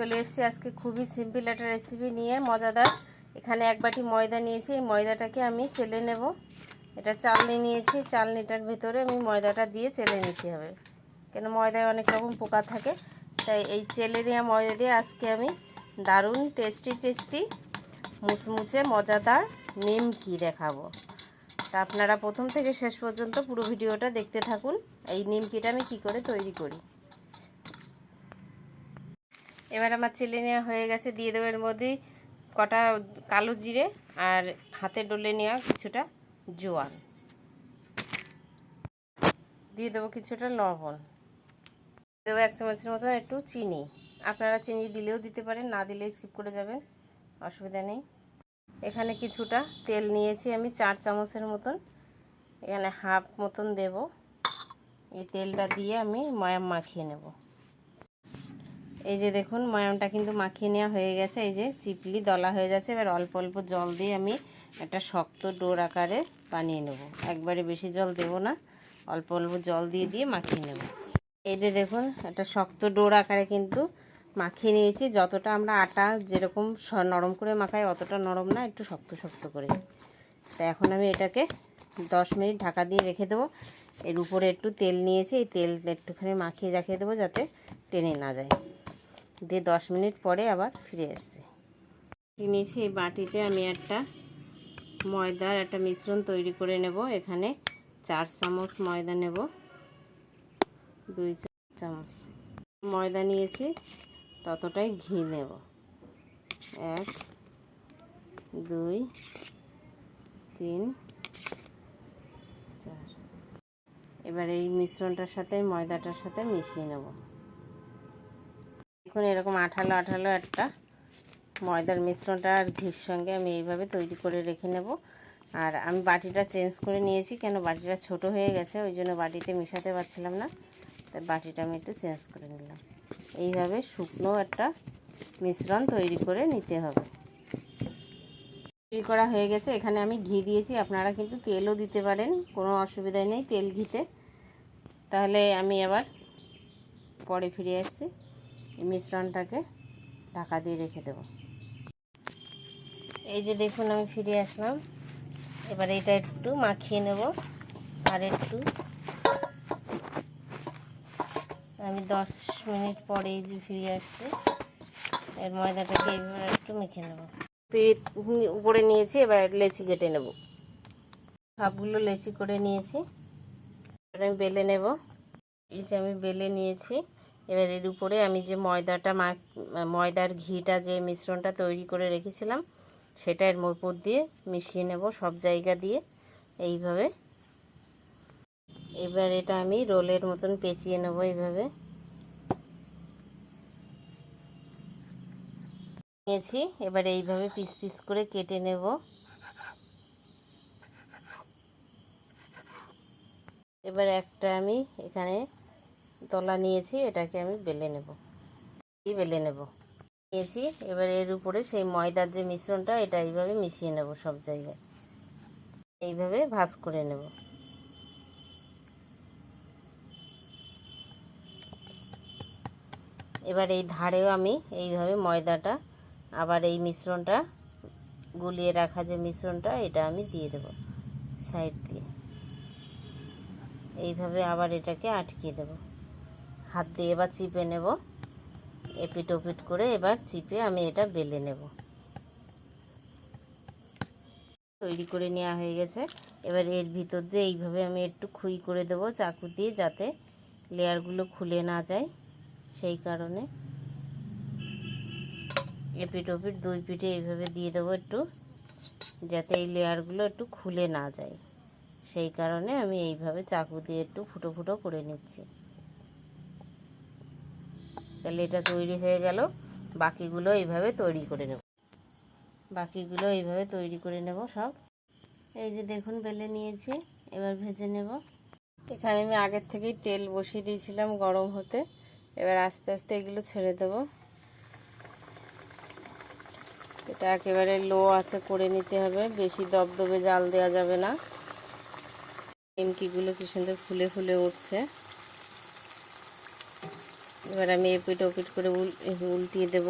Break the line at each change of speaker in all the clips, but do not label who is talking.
চলে এসেছি আজকে খুবই সিম্পল একটা রেসিপি নিয়ে, মজাদার। এখানে এক বাটি ময়দা নিয়েছি, এই ময়দাটাকে আমি চেলে নেব। এটা চালনি নিয়েছি, চালনিটার ভেতরে আমি ময়দাটা দিয়ে চেলে নিতে হবে। কেন ময়দায় অনেক রকম পোকা থাকে, তাই এই চেলে নেওয়া ময়দা দিয়ে আজকে আমি দারুণ টেস্টি টেস্টি মুচমুচে মজাদার নিমকি দেখাবো। তা আপনারা প্রথম থেকে শেষ পর্যন্ত পুরো ভিডিওটা দেখতে থাকুন, এই নিমকিটা আমি কি করে তৈরি করি। এবার আমার চেলে নেওয়া হয়ে গেছে, দিয়ে দেবো এর মধ্যে কটা কালো জিরে আর হাতে ডলে নেওয়া কিছুটা জোয়ান। দিয়ে দেবো কিছুটা লবণ। দেবো এক চামচের মতন একটু চিনি। আপনারা চিনি দিলেও দিতে পারেন, না দিলেই স্কিপ করে যাবেন, অসুবিধা নেই। এখানে কিছুটা তেল নিয়েছি আমি, চার চামচের মতন। এখানে হাফ মতন দেব। এই তেলটা দিয়ে আমি ময়াম মাখিয়ে নেব। এই যে দেখুন, ময়ামটা কিন্তু মাখিয়ে নেওয়া হয়ে গেছে। এই যে চিপলি দলা হয়ে যাচ্ছে। এবার অল্প অল্প জল দিয়ে আমি একটা শক্ত ডোর আকারে বানিয়ে নেব। একবারে বেশি জল দেব না, অল্প অল্প জল দিয়ে দিয়ে মাখিয়ে নেব। এই যে দেখুন, একটা শক্ত ডোর আকারে কিন্তু মাখিয়ে নিয়েছি। যতটা আমরা আটা যেরকম নরম করে মাখাই, অতটা নরম না, একটু শক্ত শক্ত করে। তা এখন আমি এটাকে দশ মিনিট ঢাকা দিয়ে রেখে দেবো। এর উপরে একটু তেল নিয়েছি। এই তেল একটুখানি মাখিয়ে রাখিয়ে দেবো যাতে টেনে না যায়। দিয়ে দশ মিনিট পরে আবার ফিরে এসছি নিয়েছি এই বাটিতে আমি একটা ময়দার একটা মিশ্রণ তৈরি করে নেব। এখানে চার চামচ ময়দা নেব। দুই চামচ ময়দা নিয়েছি। ততটাই ঘি নেব। এক, দুই, তিন, চার। এবার এই মিশ্রণটার সাথে, ময়দাটার সাথে মিশিয়ে নেব। দেখুন এরকম আঠালো আঠালো একটা ময়দার মিশ্রণটা আর ঘির সঙ্গে আমি এইভাবে তৈরি করে রেখে নেব। আর আমি বাটিটা চেঞ্জ করে নিয়েছি, কেন বাটিটা ছোট হয়ে গেছে, ওই জন্য বাটিতে মেশাতে পারছিলাম না। তাই বাটিটা আমি একটু চেঞ্জ করে নিলাম। এইভাবে শুকনো একটা মিশ্রণ তৈরি করে নিতে হবে। তৈরি করা হয়ে গেছে। এখানে আমি ঘি দিয়েছি। আপনারা কিন্তু তেলও দিতে পারেন, কোনো অসুবিধাই নেই তেল ঘিতে। তাহলে আমি আবার পরে ফিরে আসছি। মিশ্রণটাকে ঢাকা দিয়ে রেখে দেব। এই যে দেখুন, আমি ফিরে আসলাম। এবার এটা একটু মাখিয়ে নেব আর একটু আমি দশ মিনিট পরে এই যে ফিরে আসছি, এর ময়দাটাকে এইভাবে একটু মেখে নেব। উপরে নিয়েছি, এবার লেচি কেটে নেব। সবগুলো লেচি করে নিয়েছি। এবার আমি বেলে নেব। এই যে আমি বেলে নিয়েছি। এবার এর উপরে আমি যে ময়দাটা মা ময়দার ঘিটা যে মিশ্রণটা তৈরি করে রেখেছিলাম, সেটা এর উপর দিয়ে মিশিয়ে নেব সব জায়গা দিয়ে এইভাবে। এবার এটা আমি রোলের মতন পেঁচিয়ে নেব এইভাবে। নিয়েছি, এবার এইভাবে পিস পিস করে কেটে নেব। এবার একটা আমি এখানে তলা নিয়েছি, এটাকে আমি বেলে নেব। বেলে নেব। নিয়েছি, এবার এর উপরে সেই ময়দার যে মিশ্রণটা, এটা এইভাবে মিশিয়ে নেব সব জায়গায়। এইভাবে ভাজ করে নেব। এবার এই ধারেও আমি এইভাবে ময়দাটা, আবার এই মিশ্রণটা, গুলিয়ে রাখা যে মিশ্রণটা, এটা আমি দিয়ে দেব সাইড দিয়ে। এইভাবে আবার এটাকে আটকিয়ে দেব। হাত দিয়ে এবার চিপে নেব। এপিট ওপিট করে এবার চিপে আমি এটা বেলে নেব। তৈরি করে নেওয়া হয়ে গেছে। এবার এর ভিতর দিয়ে এইভাবে আমি একটু খুই করে দেবো চাকু দিয়ে যাতে লেয়ারগুলো খুলে না যায় সেই কারণে। এপিট ওপিট দুই পিঠে এইভাবে দিয়ে দেবো একটু, যাতে এই লেয়ারগুলো একটু খুলে না যায়। সেই কারণে আমি এইভাবে চাকু দিয়ে একটু ফুটো ফুটো করে নিচ্ছি। তাহলে এটা তৈরি হয়ে গেল। বাকিগুলো এইভাবে তৈরি করে নেব। বাকিগুলো এইভাবে তৈরি করে নেব সব। এই যে দেখুন, বেলে নিয়েছি, এবার ভেজে নেব। এখানে আমি আগের থেকেই তেল বসিয়ে দিয়েছিলাম গরম হতে। এবার আস্তে আস্তে এগুলো ছেড়ে দেব। এটা একেবারে লো আছে, করে নিতে হবে। বেশি দবদবে জাল দেওয়া যাবে না। নিমকিগুলো কি সুন্দর ফুলে ফুলে উঠছে। এবার আমি এপিট ওপিট করে উল্টিয়ে দেব।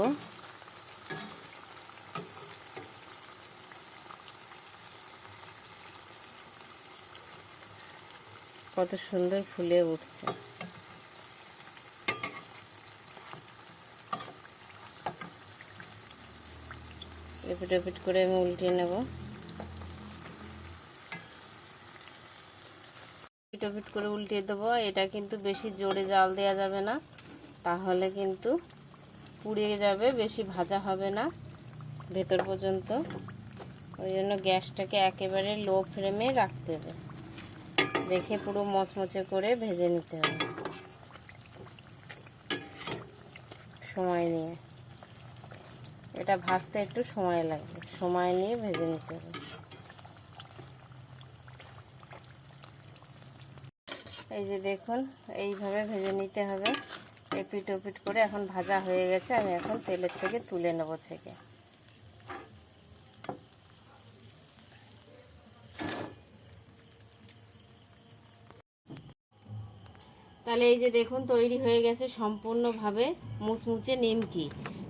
কত সুন্দর ফুলে উঠছে। এপিট ওপিট করে আমি উল্টিয়ে নেব। এপিট ওপিট করে উল্টিয়ে দেবো। এটা কিন্তু বেশি জোরে জাল দেওয়া যাবে না। তাহলে কিন্তু পুড়িয়ে যাবে, বেশি ভাজা হবে না ভেতর পর্যন্ত। ওই জন্য গ্যাসটাকে একেবারে লো ফ্লেমে রাখতে হবে। দেখে পুরো মচমচে করে ভেজে নিতে হবে। সময় নিয়ে। এটা ভাজতে একটু সময় লাগবে। সময় নিয়ে ভেজে নিতে হবে। এই যে দেখুন, এইভাবে ভেজে নিতে হবে। এপিট ওপিট করে এখন ভাজা হয়ে গেছে, আমি এখন তেলের থেকে তুলে নেব থেকে তাহলে এই যে দেখুন, তৈরি হয়ে গেছে সম্পূর্ণভাবে মুচমুচে নিমকি।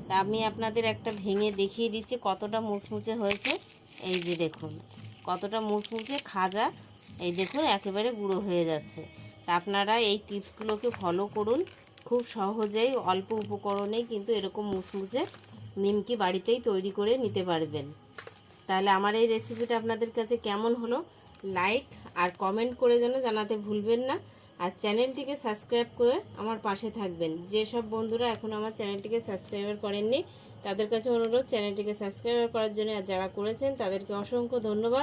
তা আমি আপনাদের একটা ভেঙে দেখিয়ে দিচ্ছি কতটা মুচমুচে হয়েছে। এই যে দেখুন, কতটা মুচমুচে খাজা, এই দেখুন একেবারে গুঁড়ো হয়ে যাচ্ছে। তা আপনারা এই টিপসগুলোকে ফলো করুন। খুব সহজেই অল্প উপকরণেই কিন্তু এরকম মুচমুচে নিমকি বাড়িতেই তৈরি করে নিতে পারবেন। তাহলে আমার এই রেসিপিটা আপনাদের কাছে কেমন হলো? লাইক আর কমেন্ট করে যেন জানাতে ভুলবেন না। আর চ্যানেলটিকে সাবস্ক্রাইব করে আমার পাশে থাকবেন। যেসব বন্ধুরা এখন আমার চ্যানেলটিকে সাবস্ক্রাইবার করেননি, তাদের কাছে অনুরোধ চ্যানেলটিকে সাবস্ক্রাইব করার জন্য আর যারা করেছেন, তাদেরকে অসংখ্য ধন্যবাদ।